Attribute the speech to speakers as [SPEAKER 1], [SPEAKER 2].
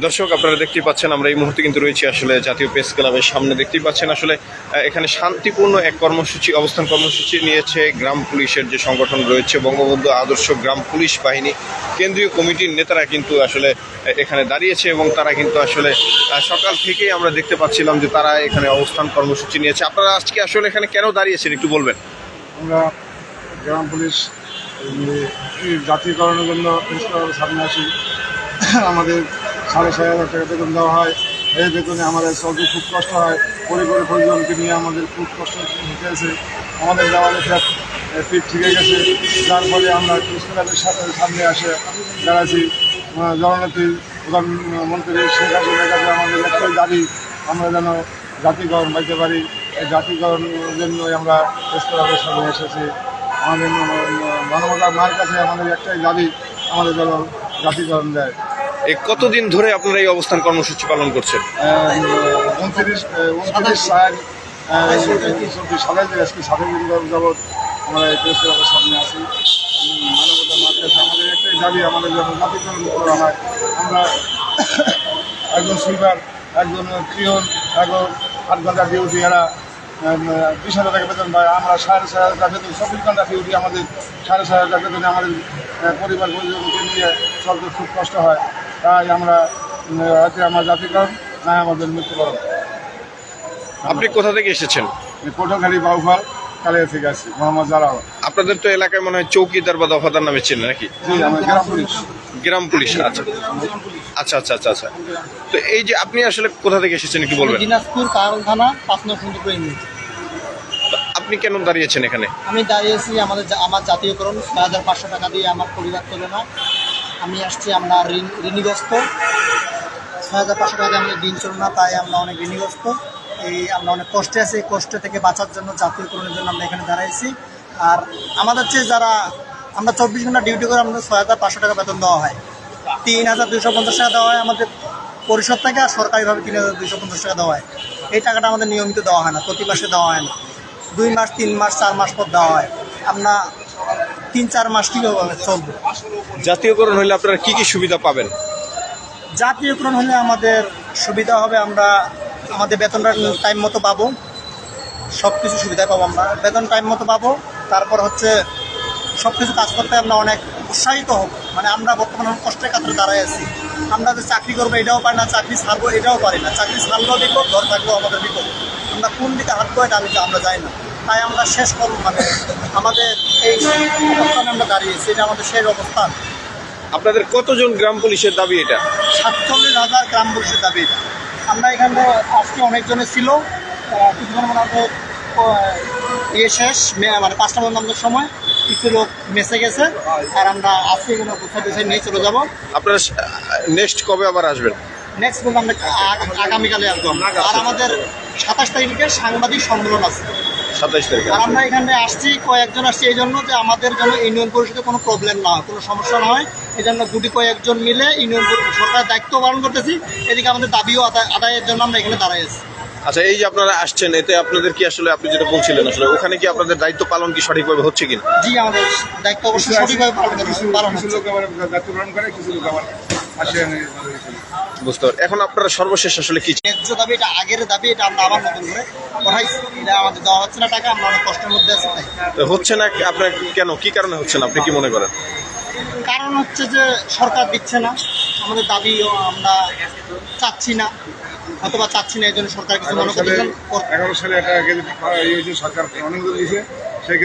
[SPEAKER 1] দর্শক, আপনারা দেখতেই পাচ্ছেন, আমরা এই মুহূর্তে কিন্তু রয়েছি আসলে জাতীয় প্রেস ক্লাবের সামনে। দেখতেই পাচ্ছেন আসলে এখানে শান্তিপূর্ণ এক কর্মসূচি, অবস্থান কর্মসূচি নিয়েছে গ্রাম পুলিশের যে সংগঠন রয়েছে, বঙ্গবন্ধু আদর্শ গ্রাম পুলিশ বাহিনী। কেন্দ্রীয় কমিটির নেতারা কিন্তু আসলে এখানে দাঁড়িয়েছে এবং তারা কিন্তু আসলে সকাল থেকেই আমরা দেখতে পাচ্ছিলাম যে তারা এখানে অবস্থান কর্মসূচি নিয়েছে। আপনারা আজকে আসলে এখানে কেন দাঁড়িয়েছেন, একটু বলবেন?
[SPEAKER 2] আমরা গ্রাম পুলিশ জাতীয়করণের জন্য সামনে আসি আমাদের সাড়ে ছয় হাজার টাকা বেতন দেওয়া হয়। এই বেতনে আমাদের চলতে খুব কষ্ট হয়। পরিবারের পরিজনকে নিয়ে আমাদের খুব কষ্ট হতে আছে। আমাদের দেওয়ালে পিঠ ঠিক গেছে। যার ফলে আমরা পুলিশ সাথে সামনে আসে দাঁড়াচ্ছি। জননেত্রী প্রধানমন্ত্রী শেখ হাসিনার কাছে আমাদের একটাই দাবি, আমরা যেন জাতিকরণ পাইতে পারি। এই জাতিকরণের জন্যই আমরা প্রেস সামনে এসেছি। আমাদের মানবতা মার কাছে আমাদের একটাই দাবি, আমাদের যেন জাতিকরণ দেয়।
[SPEAKER 1] এই কতদিন ধরে আপনারা এই অবস্থান কর্মসূচি পালন করছেন?
[SPEAKER 2] উনত্রিশ সাল আমরা সামনে আমাদের একটাই আমাদের হয় আমরা একজন সুইপার একজন ক্রিয়ন একজন আট ঘণ্টা ডিউটি এরা বিশ হাজার টাকা বেতন পায় আমরা সাড়ে ছয় হাজার টাকা বেতন চব্বিশ ঘণ্টা ডিউটি আমাদের সাড়ে ছয় হাজার টাকা বেতনে আমাদের পরিবার পরিজনকে নিয়ে চলতে খুব কষ্ট হয় তাই আমরা হয়তো আমার জাতিকরণ না আমাদের মৃত্যুকরণ
[SPEAKER 1] আপনি কোথা থেকে এসেছেন?
[SPEAKER 2] পটুখালী বাউফাল কালিয়া থেকে আসছি মোহাম্মদ জালাল।
[SPEAKER 1] আপনাদের তো এলাকায় মনে হয় চৌকিদার বা দফাদার নামে চেনে নাকি?
[SPEAKER 2] জি গ্রাম পুলিশ।
[SPEAKER 1] গ্রাম পুলিশ আচ্ছা। আচ্ছা আচ্ছা আচ্ছা আচ্ছা। তো এই যে আপনি আসলে কোথা থেকে এসেছেন একটু বলবেন?
[SPEAKER 3] দিনাজপুর কারণ থানা পাঁচ নম্বর সুন্দরপুর
[SPEAKER 1] আপনি কেন দাঁড়িয়েছেন এখানে?
[SPEAKER 3] আমি দাঁড়িয়েছি আমাদের আমার জাতীয়করণ ছয় হাজার পাঁচশো টাকা দিয়ে আমার পরিবার চলে না আমি আসছি আমরা ঋণ ঋণীগ্রস্ত ছয় হাজার পাঁচশো টাকা আমাদের দিন চলে না, তাই আমরা অনেক ঋণীগ্রস্ত এই আমরা অনেক কষ্টে আছি, এই কষ্ট থেকে বাঁচার জন্য, জাতীয়করণের জন্য আমরা এখানে দাঁড়াইছি। আর আমাদের চেয়ে যারা আমরা চব্বিশ ঘণ্টা ডিউটি করে আমাদের ছয় হাজার পাঁচশো টাকা বেতন দেওয়া হয়। তিন হাজার দুশো পঞ্চাশ টাকা দেওয়া হয়, আমাদের পরিষদ থেকে আর সরকারিভাবে তিন হাজার দুশো পঞ্চাশ টাকা দেওয়া হয়। এই টাকাটা আমাদের নিয়মিত দেওয়া হয় না, প্রতি মাসে দেওয়া হয় না। দুই মাস, তিন মাস, চার মাস পর দেওয়া হয়। আমরা তিন চার মাস কীভাবে চলবো?
[SPEAKER 1] জাতীয়করণ হলে আপনারা কি কি সুবিধা পাবেন?
[SPEAKER 3] জাতীয়করণ হলে আমাদের সুবিধা হবে আমরা আমাদের বেতনটা টাইম মতো পাবো। সব কিছু সুবিধা পাবো আমরা। বেতন টাইম মতো পাবো। তারপর হচ্ছে সব কিছু কাজ করতে আমরা অনেক উৎসাহিত হব। মানে আমরা বর্তমানে কষ্টের কাতরে দাঁড়াই আছি। আমরা যে চাকরি করব এটাও পারি না চাকরি ছাড়বো এটাও পারি না। চাকরি ছাড়লেও বিপদ ঘর থাকলেও আমাদের বিপদ। আমরা কোন দিকে হাঁটবো এটা আমি আমরা যাই না। তাই আমরা শেষ করব মানে আমাদের এই অবস্থানে আমরা দাঁড়িয়েছি এটা আমাদের শেষ অবস্থান।
[SPEAKER 1] আপনাদের কতজন গ্রাম পুলিশের দাবি এটা?
[SPEAKER 3] সাতচল্লিশ হাজার গ্রাম পুলিশের দাবি এটা। আমরা এখানে আজকে অনেকজনের ছিল কিছুক্ষণ মনে হয় ইয়ে শেষ মানে পাঁচটা পর্যন্ত আমাদের সময় কিছু লোক মেসে গেছে আর আমরা আজকে এখানে গুছাই গুছাই নিয়ে চলে যাব।
[SPEAKER 1] আপনারা নেক্সট কবে আবার আসবেন?
[SPEAKER 3] নেক্সট বলতে আমরা আগামীকালে আসব আর আমাদের সাতাশ তারিখে সাংবাদিক সম্মেলন আছে।
[SPEAKER 1] সাতাইশ তারিখে
[SPEAKER 3] আর আমরা এখানে আসছি কয়েকজন আসছি এই জন্য যে আমাদের যেন ইউনিয়ন পরিষদে কোনো প্রবলেম না হয় কোনো সমস্যা না হয়। এই জন্য দুটি কয়েকজন মিলে ইউনিয়ন সরকারের দায়িত্ব পালন করতেছি। এদিকে আমাদের দাবিও আদায়ের জন্য আমরা এখানে দাঁড়াই আছি।
[SPEAKER 1] আচ্ছা এই যে আপনারা আসছেন এতে আপনাদের কি আসলে আপনি যেটা বলছিলেন আসলে ওখানে কি আপনাদের দায়িত্ব পালন কি সঠিকভাবে হচ্ছে কিনা?
[SPEAKER 3] জি আমাদের দায়িত্ব অবশ্যই সঠিকভাবে পালন
[SPEAKER 2] কিছু
[SPEAKER 3] পালন
[SPEAKER 2] কিছু। লোক আবার জাতীয়করণ করে কিছু লোক আবার আসে
[SPEAKER 1] বুঝতে পারি এখন আপনারা সর্বশেষ আসলে কি
[SPEAKER 3] ন্যায্য দাবি এটা আগের দাবি এটা আমরা আবার নতুন করে পড়াইছি এটা আমাদের দেওয়া হচ্ছে না টাকা আমরা অনেক কষ্টের মধ্যে আছি তাই।
[SPEAKER 1] হচ্ছে না আপনার কেন কি কারণে হচ্ছে না আপনি কি মনে করেন?
[SPEAKER 3] কারণ হচ্ছে যে সরকার দিচ্ছে না আমাদের দাবিও আমরা চাচ্ছি না অথবা চাচ্ছি না এই জন্য সরকার কিছু মনে
[SPEAKER 2] এগারো সালে
[SPEAKER 3] করতেছেন
[SPEAKER 2] এগারো সালে একটা সরকার অনুমোদন দিয়েছে সেই